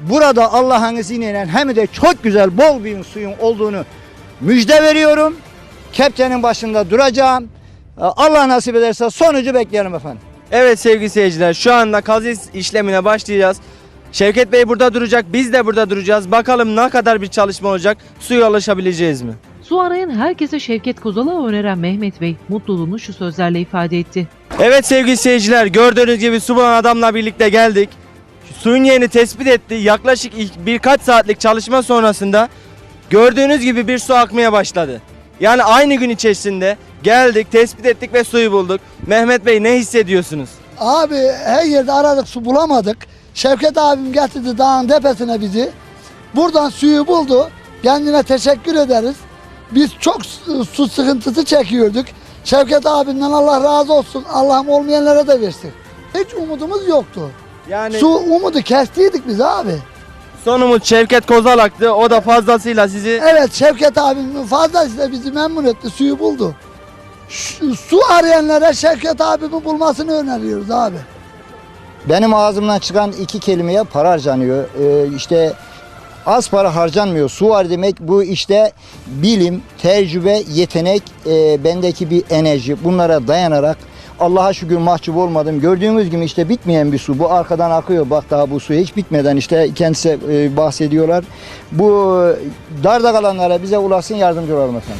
burada Allah'ın izniyle hem de çok güzel bol bir suyun olduğunu müjde veriyorum. Kepçenin başında duracağım. Ee, Allah nasip ederse sonucu bekleyelim efendim. Evet sevgili seyirciler şu anda kazı işlemine başlayacağız. Şevket Bey burada duracak, biz de burada duracağız. Bakalım ne kadar bir çalışma olacak, suya ulaşabileceğiz mi? Su arayan herkese Şevket Kozal'ı öneren Mehmet Bey mutluluğunu şu sözlerle ifade etti. Evet sevgili seyirciler gördüğünüz gibi su bulan adamla birlikte geldik. Suyun yerini tespit etti. Yaklaşık ilk birkaç saatlik çalışma sonrasında gördüğünüz gibi bir su akmaya başladı. Yani aynı gün içerisinde geldik, tespit ettik ve suyu bulduk. Mehmet Bey ne hissediyorsunuz? Abi her yerde aradık su bulamadık. Şevket abim getirdi dağın tepesine bizi. Buradan suyu buldu. Kendine teşekkür ederiz. Biz çok su sıkıntısı çekiyorduk. Şevket abimden Allah razı olsun. Allah'ım olmayanlara da versin. Hiç umudumuz yoktu. Yani Su umudu kestiydik biz abi. son umut Şevket Kozalak'tı. O da fazlasıyla sizi Evet Şevket abim fazlasıyla bizi memnun etti. Suyu buldu. Şu- su arayanlara Şevket abimi bulmasını öneriyoruz abi. Benim ağzımdan çıkan iki kelimeye para harcanıyor. Ee, işte az para harcanmıyor. Su var demek bu işte bilim, tecrübe, yetenek, e, bendeki bir enerji. Bunlara dayanarak Allah'a şükür mahcup olmadım. Gördüğümüz gibi işte bitmeyen bir su. Bu arkadan akıyor. Bak daha bu su hiç bitmeden işte kendisi e, bahsediyorlar. Bu darda kalanlara bize ulaşsın yardımcı olalım efendim.